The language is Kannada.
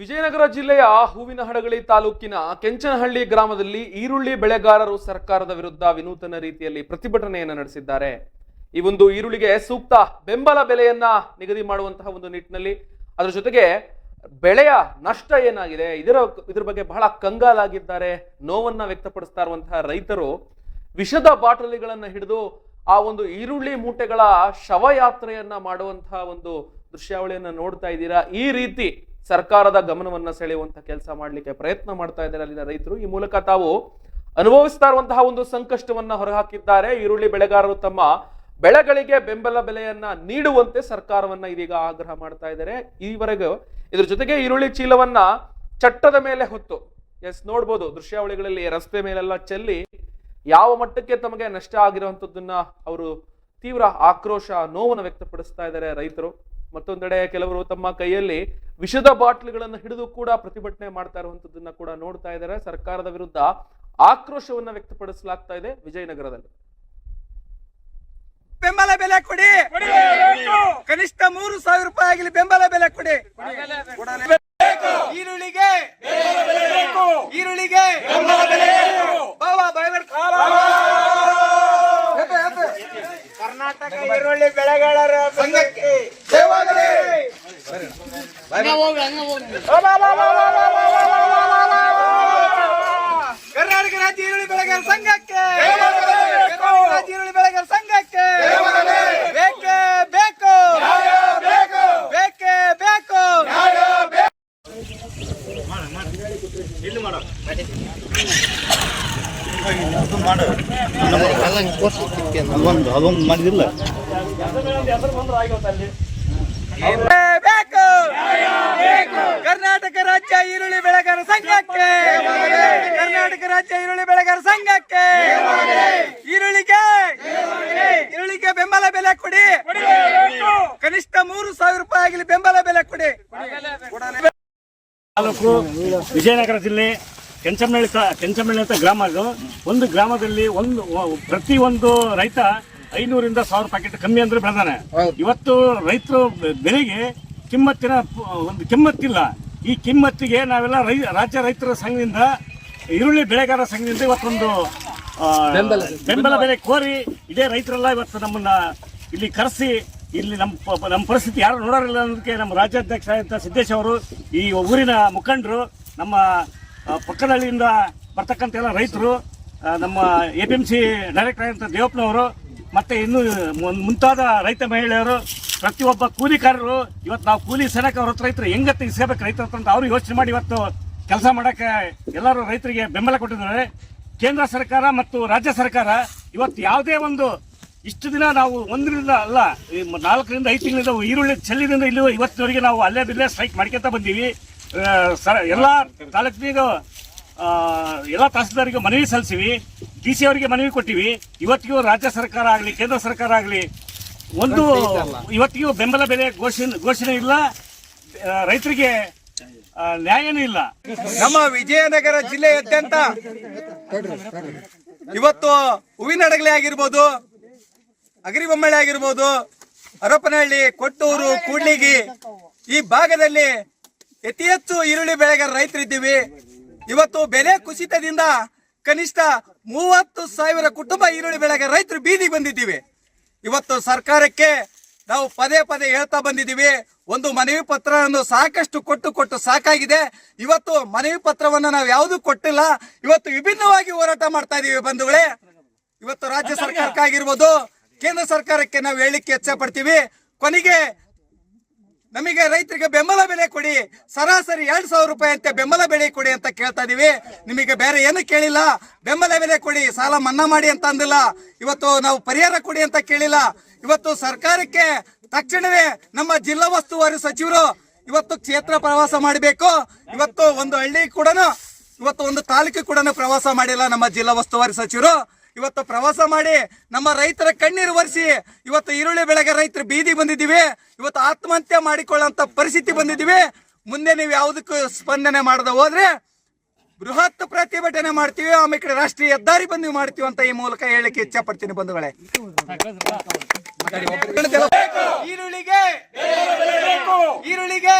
ವಿಜಯನಗರ ಜಿಲ್ಲೆಯ ಹೂವಿನಹಡಗಳಿ ತಾಲೂಕಿನ ಕೆಂಚನಹಳ್ಳಿ ಗ್ರಾಮದಲ್ಲಿ ಈರುಳ್ಳಿ ಬೆಳೆಗಾರರು ಸರ್ಕಾರದ ವಿರುದ್ಧ ವಿನೂತನ ರೀತಿಯಲ್ಲಿ ಪ್ರತಿಭಟನೆಯನ್ನು ನಡೆಸಿದ್ದಾರೆ. ಈ ಒಂದು ಈರುಳ್ಳಿಗೆ ಸೂಕ್ತ ಬೆಂಬಲ ಬೆಲೆಯನ್ನ ನಿಗದಿ ಮಾಡುವಂತಹ ಒಂದು ನಿಟ್ಟಿನಲ್ಲಿ ಅದರ ಜೊತೆಗೆ ಬೆಳೆಯ ನಷ್ಟ ಏನಾಗಿದೆ, ಇದರ ಇದರ ಬಗ್ಗೆ ಬಹಳ ಕಂಗಾಲಾಗಿದ್ದಾರೆ, ನೋವನ್ನ ವ್ಯಕ್ತಪಡಿಸ್ತಾ ಇರುವಂತಹ ರೈತರು ವಿಷದ ಬಾಟಲಿಗಳನ್ನ ಹಿಡಿದು ಆ ಒಂದು ಈರುಳ್ಳಿ ಮೂಟೆಗಳ ಶವಯಾತ್ರೆಯನ್ನ ಮಾಡುವಂತಹ ಒಂದು ದೃಶ್ಯಾವಳಿಯನ್ನ ನೋಡ್ತಾ ಇದ್ದೀರಾ? ಈ ರೀತಿ ಸರ್ಕಾರದ ಗಮನವನ್ನ ಸೆಳೆಯುವಂತ ಕೆಲಸ ಮಾಡ್ಲಿಕ್ಕೆ ಪ್ರಯತ್ನ ಮಾಡ್ತಾ ಇದ್ದಾರೆ ಅಲ್ಲಿನ ರೈತರು. ಈ ಮೂಲಕ ತಾವು ಅನುಭವಿಸ್ತಾ ಇರುವಂತಹ ಒಂದು ಸಂಕಷ್ಟವನ್ನ ಹೊರಹಾಕಿದ್ದಾರೆ. ಈರುಳ್ಳಿ ಬೆಳೆಗಾರರು ತಮ್ಮ ಬೆಳೆಗಳಿಗೆ ಬೆಂಬಲ ಬೆಲೆಯನ್ನ ನೀಡುವಂತೆ ಸರ್ಕಾರವನ್ನ ಇದೀಗ ಆಗ್ರಹ ಮಾಡ್ತಾ ಇದ್ದಾರೆ. ಈವರೆಗೂ ಇದ್ರ ಜೊತೆಗೆ ಈರುಳ್ಳಿ ಚೀಲವನ್ನ ಚಟ್ಟದ ಮೇಲೆ ಹೊತ್ತು. ಎಸ್, ನೋಡ್ಬೋದು. ದೃಶ್ಯಾವಳಿಗಳಲ್ಲಿ ರಸ್ತೆ ಮೇಲೆಲ್ಲ ಚೆಲ್ಲಿ ಯಾವ ಮಟ್ಟಕ್ಕೆ ತಮಗೆ ನಷ್ಟ ಆಗಿರುವಂತದ್ದನ್ನ ಅವರು ತೀವ್ರ ಆಕ್ರೋಶ, ನೋವನ್ನು ವ್ಯಕ್ತಪಡಿಸ್ತಾ ಇದ್ದಾರೆ ರೈತರು. ಮತ್ತೊಂದೆಡೆ ಕೆಲವರು ತಮ್ಮ ಕೈಯಲ್ಲಿ ವಿಷದ ಬಾಟ್ಲಿಗಳನ್ನು ಹಿಡಿದು ಕೂಡ ಪ್ರತಿಭಟನೆ ಮಾಡ್ತಾ ಇರುವಂತದ್ದನ್ನ ಕೂಡ ನೋಡ್ತಾ ಇದ್ದಾರೆ. ಸರ್ಕಾರದ ವಿರುದ್ಧ ಆಕ್ರೋಶವನ್ನ ವ್ಯಕ್ತಪಡಿಸಲಾಗ್ತಾ ಇದೆ ವಿಜಯನಗರದಲ್ಲಿ. ಬೆಂಬಲ ಬೆಲೆ ಕೊಡಿ. ಕನಿಷ್ಠ ಮೂರು ಸಾವಿರ ರೂಪಾಯಿ ಆಗಲಿ ಬೆಂಬಲ ಬೆಲೆ ಕೊಡಿ. ಈರುಳ್ಳಿಗೆ ಈರುಳ್ಳಿಗೆ. ಕರ್ನಾಟಕ ಈರುಳ್ಳಿ ಬೆಳೆಗಾರರ ಸಂಘಕ್ಕೆ ಜಯವಾಗಲಿ. ಕರ್ನಾಟಕ ರಾಜ್ಯ ಈರುಳ್ಳಿ ಬೆಳೆಗಾರ ಸಂಘಕ್ಕೆ ಕರ್ನಾಟಕ ರಾಜ್ಯ ಈರುಳ್ಳಿ ಬೆಳೆಗಾರ ಸಂಘಕ್ಕೆ ಬೇಕೇ ಬೇಕು ಬೇಕೇ ಬೇಕು ಅದೊಂದು ಅದೊಂದು ಮಾಡಿದಿಲ್ಲ ಬೇಕು ಕರ್ನಾಟಕ ರಾಜ್ಯ ಈರುಳ್ಳಿ ಬೆಳೆಗಾರ ಸಂಘಕ್ಕೆ. ಕರ್ನಾಟಕ ರಾಜ್ಯ ಈರುಳ್ಳಿ ಬೆಳೆಗಾರ ಸಂಘಕ್ಕೆ. ಈರುಳ್ಳಿಗೆ. ಈರುಳ್ಳಿಗೆ ಬೆಂಬಲ ಬೆಲೆ ಕೊಡಿ. ಕನಿಷ್ಠ ಮೂರು ಸಾವಿರ ರೂಪಾಯಿ ಆಗಲಿ ಬೆಂಬಲ ಬೆಲೆ ಕೊಡಿ. ತಾಲೂಕು ವಿಜಯನಗರ ಜಿಲ್ಲೆ ಕೆಂಚಮನಹಳ್ಳಿ ತಾ- ಕೆಂಚಮನಹಳ್ಳಿ ಅಂತ ಗ್ರಾಮ ಅದು. ಒಂದು ಗ್ರಾಮದಲ್ಲಿ ಒಂದು ಪ್ರತಿಯೊಂದು ಒಂದು ರೈತ ಐನೂರಿಂದ ಸಾವಿರ ಪ್ಯಾಕೆಟ್ ಕಮ್ಮಿ ಅಂದ್ರೆ ಬೆಳೆದಾನೆ. ಇವತ್ತು ರೈತರು ಬೆಲೆಗೆ ಕಿಮ್ಮತ್ತಿನ ಒಂದು ಕಿಮ್ಮತ್ತಿಲ್ಲ. ಈ ಕಿಮ್ಮತ್ತಿಗೆ ನಾವೆಲ್ಲ ರೈ ರಾಜ್ಯ ರೈತರ ಸಂಘದಿಂದ ಈರುಳ್ಳಿ ಬೆಳೆಗಾರರ ಸಂಘದಿಂದ ಇವತ್ತೊಂದು ಬೆಂಬಲ. ಬೆಲೆ ಕೋರಿ ಇದೇ ರೈತರೆಲ್ಲ ಇವತ್ತು ನಮ್ಮನ್ನ ಇಲ್ಲಿ ಕರೆಸಿ ಇಲ್ಲಿ ನಮ್ಮ ನಮ್ಮ ಪರಿಸ್ಥಿತಿ ಯಾರು ನೋಡೋರಿಲ್ಲ ಅನ್ನೋದಕ್ಕೆ ನಮ್ಮ ರಾಜ್ಯಾಧ್ಯಕ್ಷ ಆದಂಥ ಸಿದ್ದೇಶ್ ಅವರು ಈ ಊರಿನ ಮುಖಂಡರು ನಮ್ಮ ಪಕ್ಕದಳ್ಳಿಯಿಂದ ಪಕ್ಕದಹಳ್ಳಿಯಿಂದ ಬರ್ತಕ್ಕಂಥ ಎಲ್ಲ ರೈತರು ನಮ್ಮ A P M C director ಆದಂಥ ದೇವಪ್ಪನವರು ಮತ್ತೆ ಇನ್ನು ಮುಂತಾದ ರೈತ ಮಹಿಳೆಯರು ಪ್ರತಿಯೊಬ್ಬ ಕೂಲಿಕಾರರು ಇವತ್ತು ನಾವು ಕೂಲಿ ಸೆನಕ ಅವ್ರ ಹತ್ರ ರೈತರು ಹೆಂಗತ್ತೆ ಇಸ್ಕೋಬೇಕು ರೈತರ ಹತ್ರ ಅಂತ ಅವರು ಯೋಚನೆ ಮಾಡಿ ಇವತ್ತು ಕೆಲಸ ಮಾಡಕ್ಕೆ ಎಲ್ಲರೂ ರೈತರಿಗೆ ಬೆಂಬಲ ಕೊಟ್ಟಿದ್ದಾರೆ. ಕೇಂದ್ರ ಸರ್ಕಾರ ಮತ್ತು ರಾಜ್ಯ ಸರ್ಕಾರ ಇವತ್ತು ಯಾವುದೇ ಒಂದು ಇಷ್ಟು ದಿನ ನಾವು ಒಂದರಿಂದ ಅಲ್ಲ ನಾಲ್ಕರಿಂದ ಐದು ತಿಂಗಳಿಂದ ಈರುಳ್ಳಿ ಚೆಲ್ಲಿದಿಂದ ಇಲ್ಲಿ ಇವತ್ತಿನವರೆಗೆ ನಾವು ಅಲ್ಲೇ ಬಿಲ್ಲೇ ಸ್ಟ್ರೈಕ್ ಮಾಡ್ಕೊತಾ ಬಂದೀವಿ. ಸರ ಎಲ್ಲ ತಾಲೂಕಿನಿಗೂ ಆ, ಎಲ್ಲ ತಹಸೀಲ್ದಾರಿಗೆ ಮನವಿ ಸಲ್ಲಿಸಿವಿ ಡಿ ಸಿ ಅವರಿಗೆ ಮನವಿ ಕೊಟ್ಟಿವಿ. ಇವತ್ತಿಗೂ ರಾಜ್ಯ ಸರ್ಕಾರ ಆಗಲಿ ಕೇಂದ್ರ ಸರ್ಕಾರ ಆಗಲಿ ಒಂದು ಇವತ್ತಿಗೂ ಬೆಂಬಲ ಬೆಲೆ ಘೋಷಣೆ ಘೋಷಣೆ ಇಲ್ಲ. ರೈತರಿಗೆ ನ್ಯಾಯನೂ ಇಲ್ಲ. ನಮ್ಮ ವಿಜಯನಗರ ಜಿಲ್ಲೆಯಾದ್ಯಂತ ಇವತ್ತು ಹೂವಿನಡಗಲಿ ಆಗಿರ್ಬೋದು ಅಗರಿಬೊಮ್ಮಳೆ ಆಗಿರ್ಬೋದು ಹರಪನಹಳ್ಳಿ ಕೊಟ್ಟೂರು ಕೂಡ್ಲಿಗಿ ಈ ಭಾಗದಲ್ಲಿ ಅತಿ ಹೆಚ್ಚು ಈರುಳ್ಳಿ ಬೆಳೆಗಾರ ರೈತರಿದ್ದೀವಿ. ಇವತ್ತು ಬೆಲೆ ಕುಸಿತದಿಂದ ಕನಿಷ್ಠ ಮೂವತ್ತು ಸಾವಿರ ಕುಟುಂಬ ಈರುಳ್ಳಿ ಬೆಳೆಗೆ ರೈತರು ಬೀದಿಗೆ ಬಂದಿದ್ದೀವಿ. ಇವತ್ತು ಸರ್ಕಾರಕ್ಕೆ ನಾವು ಪದೇ ಪದೇ ಹೇಳ್ತಾ ಬಂದಿದ್ದೀವಿ ಒಂದು ಮನವಿ ಪತ್ರವನ್ನು ಸಾಕಷ್ಟು ಕೊಟ್ಟು ಕೊಟ್ಟು ಸಾಕಾಗಿದೆ. ಇವತ್ತು ಮನವಿ ಪತ್ರವನ್ನು ನಾವು ಯಾವುದೂ ಕೊಟ್ಟಿಲ್ಲ ಇವತ್ತು ವಿಭಿನ್ನವಾಗಿ ಹೋರಾಟ ಮಾಡ್ತಾ ಇದ್ದೀವಿ ಬಂಧುಗಳೇ. ಇವತ್ತು ರಾಜ್ಯ ಸರ್ಕಾರಕ್ಕಾಗಿರ್ಬೋದು ಕೇಂದ್ರ ಸರ್ಕಾರಕ್ಕೆ ನಾವು ಹೇಳಲಿಕ್ಕೆ ಇಚ್ಛೆ ಪಡ್ತೀವಿ. ಕೊನೆಗೆ ನಮಗೆ ರೈತರಿಗೆ ಬೆಂಬಲ ಬೆಲೆ ಕೊಡಿ. ಸರಾಸರಿ ಎರಡ್ ಸಾವಿರ ರೂಪಾಯಿ ಅಂತ ಬೆಂಬಲ ಬೆಲೆ ಕೊಡಿ ಅಂತ ಕೇಳ್ತಾ ಇದೀವಿ. ನಿಮಗೆ ಬೇರೆ ಏನು ಕೇಳಿಲ್ಲ. ಬೆಂಬಲ ಬೆಲೆ ಕೊಡಿ. ಸಾಲ ಮನ್ನಾ ಮಾಡಿ ಅಂತ ಅಂದಿಲ್ಲ. ಇವತ್ತು ನಾವು ಪರಿಹಾರ ಕೊಡಿ ಅಂತ ಕೇಳಿಲ್ಲ. ಇವತ್ತು ಸರ್ಕಾರಕ್ಕೆ ತಕ್ಷಣವೇ ನಮ್ಮ ಜಿಲ್ಲಾ ಉಸ್ತುವಾರಿ ಸಚಿವರು ಇವತ್ತು ಕ್ಷೇತ್ರ ಪ್ರವಾಸ ಮಾಡಬೇಕು. ಇವತ್ತು ಒಂದು ಹಳ್ಳಿ ಕೂಡ ಇವತ್ತು ಒಂದು ತಾಲೂಕು ಕೂಡ ಪ್ರವಾಸ ಮಾಡಿಲ್ಲ ನಮ್ಮ ಜಿಲ್ಲಾ ಉಸ್ತುವಾರಿ ಸಚಿವರು. ಇವತ್ತು ಪ್ರವಾಸ ಮಾಡಿ ನಮ್ಮ ರೈತರ ಕಣ್ಣೀರು ಒರೆಸಿ ಇವತ್ತು ಈರುಳ್ಳಿ ಬೆಳೆಗೆ ರೈತರು ಬೀದಿ ಬಂದಿದ್ದೀವಿ. ಇವತ್ತು ಆತ್ಮಹತ್ಯೆ ಮಾಡಿಕೊಳ್ಳುವಂತ ಪರಿಸ್ಥಿತಿ ಬಂದಿದ್ದೀವಿ. ಮುಂದೆ ನೀವು ಯಾವುದಕ್ಕೂ ಸ್ಪಂದನೆ ಮಾಡದ ಹೋದ್ರೆ ಬೃಹತ್ ಪ್ರತಿಭಟನೆ ಮಾಡ್ತೀವಿ. ಆಮೇಲೆ ಕಡೆ ರಾಷ್ಟ್ರೀಯ ಹೆದ್ದಾರಿ ಬಂದು ಮಾಡ್ತೀವಿ ಅಂತ ಈ ಮೂಲಕ ಹೇಳಕ್ಕೆ ಇಚ್ಛೆ ಪಡ್ತೀನಿ ಬಂಧುಗಳೇ ಈರುಳ್ಳಿಗೆ ಈರುಳ್ಳಿಗೆ